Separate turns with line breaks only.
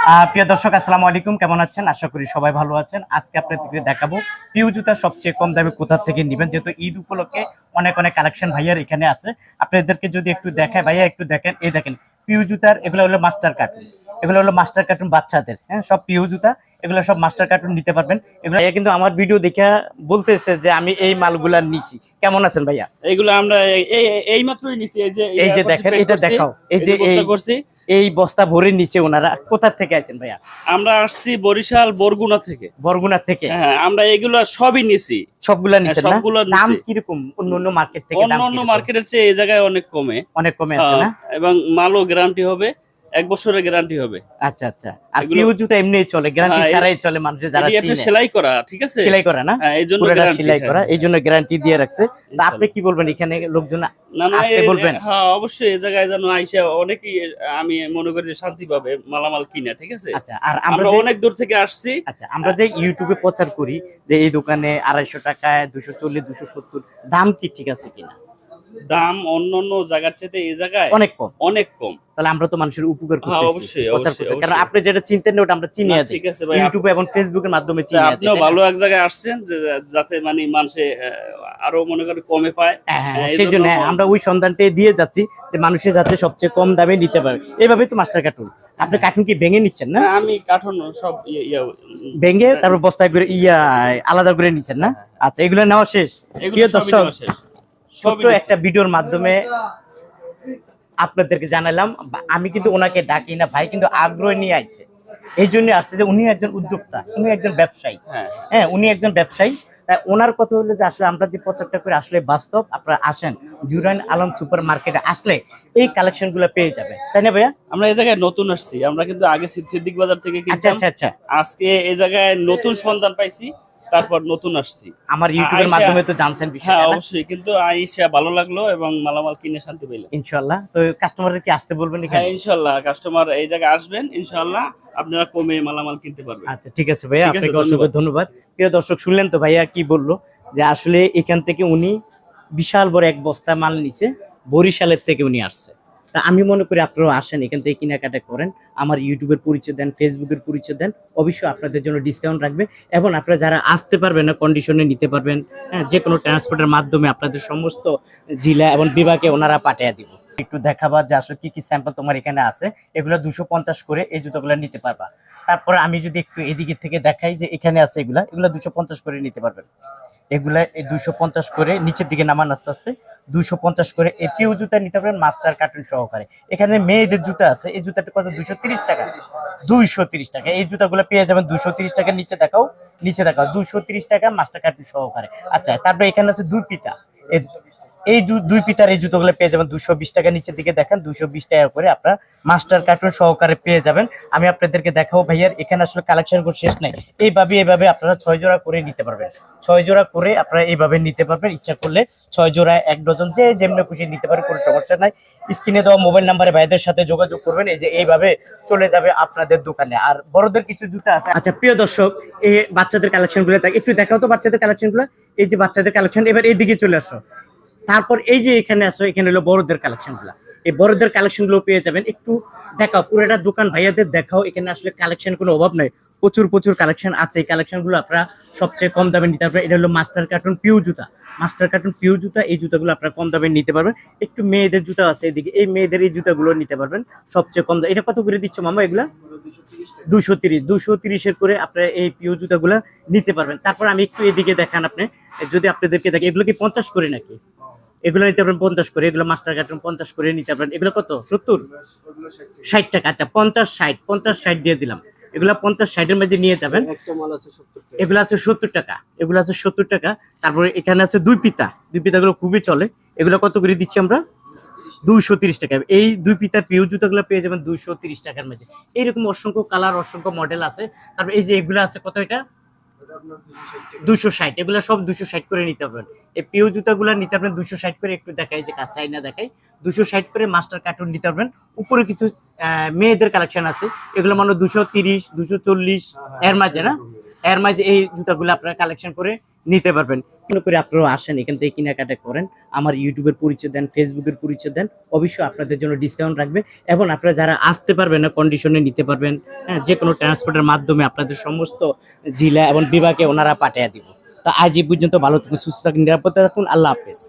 প্রিয় দর্শক আসসালামু আলাইকুম। কেমন আছেন? আশা করি সবাই ভালো আছেন। আজকে আপনাদেরকে দেখাবো পিউ জুতা সবচেয়ে কম দামে কোথা থেকে নেবেন যেহেতু ঈদ উপলক্ষে অনেক অনেক কালেকশন ভাইয়ার এখানে আছে। আপনাদেরকে যদি একটু দেখায় ভাইয়া একটু দেখেন। এই দেখেন পিউ জুতার এগুলো হলো মাস্টার কার্টুন এগুলো হলো মাস্টার কার্টুন বাচ্চাদের হ্যাঁ সব পিউ জুতা। এগুলো সব মাস্টার কার্টুন নিতে পারবেন। এগুলো কিন্তু আমার ভিডিও দেখে বলতেছে যে আমি এই মালগুলা নিছি। কেমন আছেন ভাইয়া?
এগুলো আমরা এই- মাত্রই নিছি। এই যে
এই যে দেখেন, এটা দেখাও। এই যে
করছি।
এই বস্তা ভরে নিচে ওনারা কোথা থেকে আছেন ভাইয়া?
আমরা আসছি বরিশাল বরগুনা থেকে।
বরগুনা থেকে?
হ্যাঁ আমরা এগুলো সবই নিছি।
সবগুলা নিছেন না?
সবগুলা নিছি।
দাম কীরকম? অন্য অন্য মার্কেট থেকে
অন্য অন্য? মার্কেটের চেয়ে এই জায়গায় অনেক কমে।
অনেক কমে আছে না?
হ্যাঁ, এবং মালও গ্যারান্টি হবে। এক বছরের গ্যারান্টি হবে।
আচ্ছা আচ্ছা। আর পিউ জুতো এমনিই চলে গ্যারান্টি
হ্যাঁ,
ছাড়াই চলে মানুষ যারা
এটি আপনার সেলাই করা ঠিক আছে?
সেলাই করে না?
হ্যাঁ এই জন্য গ্যারান্টি
সেলাই করা এই জন্য গ্যারান্টি দিয়ে রাখছে। তা আপনি কি বলবেন এখানে লোকজন আসতে বলবেন?
হ্যাঁ অবশ্যই এই জায়গায় যেন আইসা অনেকেই আমি মনে করি যে শান্তি পাবে মালামাল কিনা ঠিক আছে?
আচ্ছা আর আমরা
আমরা অনেক দূর থেকে আসছি।
আচ্ছা আমরা যে ইউটিউবে প্রচার করি যে এই দোকানে আড়াইশো টাকায় দুশো চল্লিশ দুশো সত্তর দাম কি ঠিক আছে কিনা?
দাম অন্য অন্য জায়গার চেয়ে এই জায়গায়
অনেক কম।
অনেক কম।
তাহলে আমরা তো মানুষের উপকার
হ্যাঁ,
করতেছি।
অবশ্যই, অবশ্যই,
কারণ আপনি যেটা চিনতেন না ওটা আমরা চিনি আছি
ঠিক আছে ভাই,
ইউটিউবে এবং ফেসবুকের মাধ্যমে চিনি আছি,
আপনিও ভালো এক জায়গায় আসছেন যে যাতে মানে মানুষে আরও মনে করে কমে পায়।
হ্যাঁ, হ্যাঁ, সেই জন্য আমরা ওই সন্ধানটাই দিয়ে যাচ্ছি যে মানুষের যাতে সবচেয়ে কম দামে নিতে পারে। এইভাবেই তো মাস্টার কার্টুন আপনি কার্টুন কি ভেঙে নিচ্ছেন না?
আমি কাঠন সব
ভেঙে তারপর বস্তায় করে ইয়া আলাদা করে নিচ্ছেন না? আচ্ছা এগুলো নেওয়া শেষ?
এগুলো
প্রিয় দর্শক
শেষ।
ছোট্ট একটা ভিডিওর মাধ্যমে আপনাদেরকে জানালাম আমি কিন্তু ওনাকে ডাকি না ভাই কিন্তু আগ্রহ নিয়ে আইছে। এই জন্য আসছে যে উনি একজন উদ্যোক্তা উনি একজন ব্যবসায়ী।
হ্যাঁ।
হ্যাঁ উনি একজন ব্যবসায়ী। ওনার কথা হলো যে আসলে আমরা যে প্রচারটা করে আসলে বাস্তব আপনারা আসেন। জুরাইন আলম সুপার মার্কেটে আসলে এই কালেকশনগুলো পেয়ে যাবেন। তাই না ভাইয়া?
আমরা এই জায়গায় নতুন আসছি। আমরা কিন্তু আগে সিদ- সিদ্দিক বাজার থেকে
আচ্ছা আচ্ছা আচ্ছা।
আজকে এই জায়গায় নতুন সন্ধান পাইছি। তারপর নতুন আসছি।
আমার ইউটিউবের
আয়শা-
মাধ্যমে তো জানছেন বিষয় হ্যাঁ
অবশ্যই কিন্তু আইসা ভালো লাগল এবং মালামাল কিনে শান্তি পেলাম
ইনশাল্লাহ তো কাস্টমারের কি আসতে বলবেন
হ্যাঁ
এখানে
ইনশাল্লাহ কাস্টমার এই জায়গায় আসবেন ইনশাআল্লাহ আপনারা কমে মালামাল কিনতে পারবেন।
আচ্ছা ঠিক আছে ভাইয়া আপনাকে অসংখ্য
ধন্যবাদ।
ধন্যবাদ। প্রিয় দর্শক শুনলেন তো ভাইয়া কি বলল? যে আসলে এখান থেকে উনি বিশাল বড় এক বস্তা মাল নিছে বরিশালের থেকে উনি আসছে। তা আমি মনে করি আপনারাও আসেন, এখান থেকে কেনাকাটা করেন, আমার ইউটিউবের পরিচয় দেন ফেসবুকের পরিচয় দেন, অবশ্যই আপনাদের জন্য ডিসকাউন্ট রাখবে এবং আপনারা যারা আসতে পারবেন না কন্ডিশনে নিতে পারবেন হ্যাঁ যে কোনো ট্রান্সপোর্টের মাধ্যমে আপনাদের সমস্ত জেলা এবং বিভাগে ওনারা পাঠিয়ে দিব। একটু দেখাবা যে আসলে কি কি স্যাম্পল তোমার এখানে আছে, এগুলো দুশো পঞ্চাশ করে এই জুতোগুলো নিতে পারবা। তারপরে আমি যদি একটু এদিকে থেকে দেখাই যে এখানে আছে এগুলা, এগুলো দুশো পঞ্চাশ করে নিতে পারবেন। এগুলা এই দুইশো পঞ্চাশ করে নিচের দিকে নামান আস্তে আস্তে, দুইশো পঞ্চাশ করে এই পিউ জুতা নিতে পারেন মাস্টার কার্টুন সহকারে। এখানে মেয়েদের জুতা আছে, এই জুতাটা কত? দুইশো তিরিশ টাকা। দুইশো তিরিশ টাকা। এই জুতাগুলো পেয়ে যাবেন দুশো তিরিশ টাকা নিচে দেখাও নিচে দেখাও। দুইশো তিরিশ টাকা মাস্টার কার্টুন সহকারে। আচ্ছা তারপরে এখানে আছে দুই পিতা এই দুই পিতার এই জুতোগুলো পেয়ে যাবেন দুশো বিশ টাকা নিচের দিকে দেখেন দুশো বিশ টাকা করে আপনার মাস্টার কার্টুন সহকারে পেয়ে যাবেন। আমি আপনাদেরকে দেখাবো ভাইয়ার, এখানে আসলে কালেকশন করে শেষ নাই। এইভাবে এইভাবে আপনারা ছয় জোড়া করে নিতে পারবেন। ছয় জোড়া করে আপনারা এইভাবে নিতে পারবেন। ইচ্ছা করলে ছয় জোড়া এক ডজন যে যেমনি খুশি নিতে পারেন, কোনো সমস্যা নাই। স্ক্রিনে দেওয়া মোবাইল নাম্বারে ভাইদের সাথে যোগাযোগ করবেন। এই যে এইভাবে চলে যাবে আপনাদের দোকানে। আর বড়দের কিছু জুতা আছে। আচ্ছা প্রিয় দর্শক, এই বাচ্চাদের কালেকশনগুলো একটু দেখাও তো বাচ্চাদের কালেকশনগুলো। এই যে বাচ্চাদের কালেকশন এবার এইদিকে চলে আসো। তারপর এই যে এখানে আসো এখানে হলো বড়দের কালেকশনগুলা এই বড়দের কালেকশনগুলো পেয়ে যাবেন। একটু দেখাও, পুরোটা দোকান ভাইয়াদের দেখাও। এখানে আসলে কালেকশন কোনো অভাব নাই। প্রচুর প্রচুর কালেকশন আছে। এই কালেকশনগুলো আপনারা সবচেয়ে কম দামে নিতে পারবেন। এটা হলো মাস্টার কার্টুন পিউ জুতা। মাস্টার কার্টুন পিউ জুতা, এই জুতাগুলো আপনারা কম দামে নিতে পারবেন। একটু মেয়েদের জুতা আছে এদিকে। এই মেয়েদের এই জুতাগুলো নিতে পারবেন। সবচেয়ে কম দাম। এটা কত করে দিচ্ছ মামা এগুলা? দুশো তিরিশ। দুশো তিরিশের করে আপনারা এই পিও জুতাগুলো নিতে পারবেন। তারপর আমি একটু এদিকে দেখান আপনি। যদি আপনাদেরকে দেখে, এগুলো কি পঞ্চাশ করে নাকি? এগুলো নিতে পারবেন পঞ্চাশ করে এগুলো মাস্টার কার্টুন পঞ্চাশ করে নিতে পারবেন। এগুলো কত? সত্তর? ষাট টাকা। আচ্ছা পঞ্চাশ ষাট পঞ্চাশ ষাট দিয়ে দিলাম। এগুলো পঞ্চাশ ষাটের মধ্যে নিয়ে যাবেন। এগুলো আছে সত্তর টাকা। এগুলো আছে সত্তর টাকা। তারপরে এখানে আছে দুই পিতা। দুই পিতাগুলো খুবই চলে। এগুলো কত করে দিচ্ছি আমরা? দুইশো তিরিশ টাকা। এই দুই পিতার পিউ জুতাগুলো পেয়ে যাবেন দুইশো তিরিশ টাকার মধ্যে। এইরকম অসংখ্য কালার অসংখ্য মডেল আছে। তারপর এই যে এগুলো আছে কত এটা?
দুশো ষাট
এগুলো সব দুশো ষাট করে নিতে পারবেন এই পিও জুতাগুলো নিতে পারবেন দুশো ষাট করে একটু দেখাই যে কাছে আইনা দেখাই। দুশো ষাট করে মাস্টার কার্টুন নিতে পারবেন উপরে কিছু আহ, মেয়েদের কালেকশন আছে। এগুলো মানে দুশো তিরিশ দুশো চল্লিশ এর মাঝে না? এর মাঝে এই জুতাগুলো আপনারা কালেকশন করে নিতে পারবেন। মনে করে আপনারা আসেন, এখান থেকে কেনাকাটা করেন, আমার ইউটিউবের পরিচয় দেন, ফেসবুকের পরিচয় দেন, অবশ্যই আপনাদের জন্য ডিসকাউন্ট রাখবে এবং আপনারা যারা আসতে পারবেন না কন্ডিশনে নিতে পারবেন হ্যাঁ যে কোনো ট্রান্সপোর্টের মাধ্যমে আপনাদের সমস্ত জেলা এবং বিভাগে ওনারা পাঠিয়ে দিব। তা আজ এই পর্যন্ত ভালো থাকুন, সুস্থ থাকুন, নিরাপদে থাকুন, আল্লাহ হাফেজ।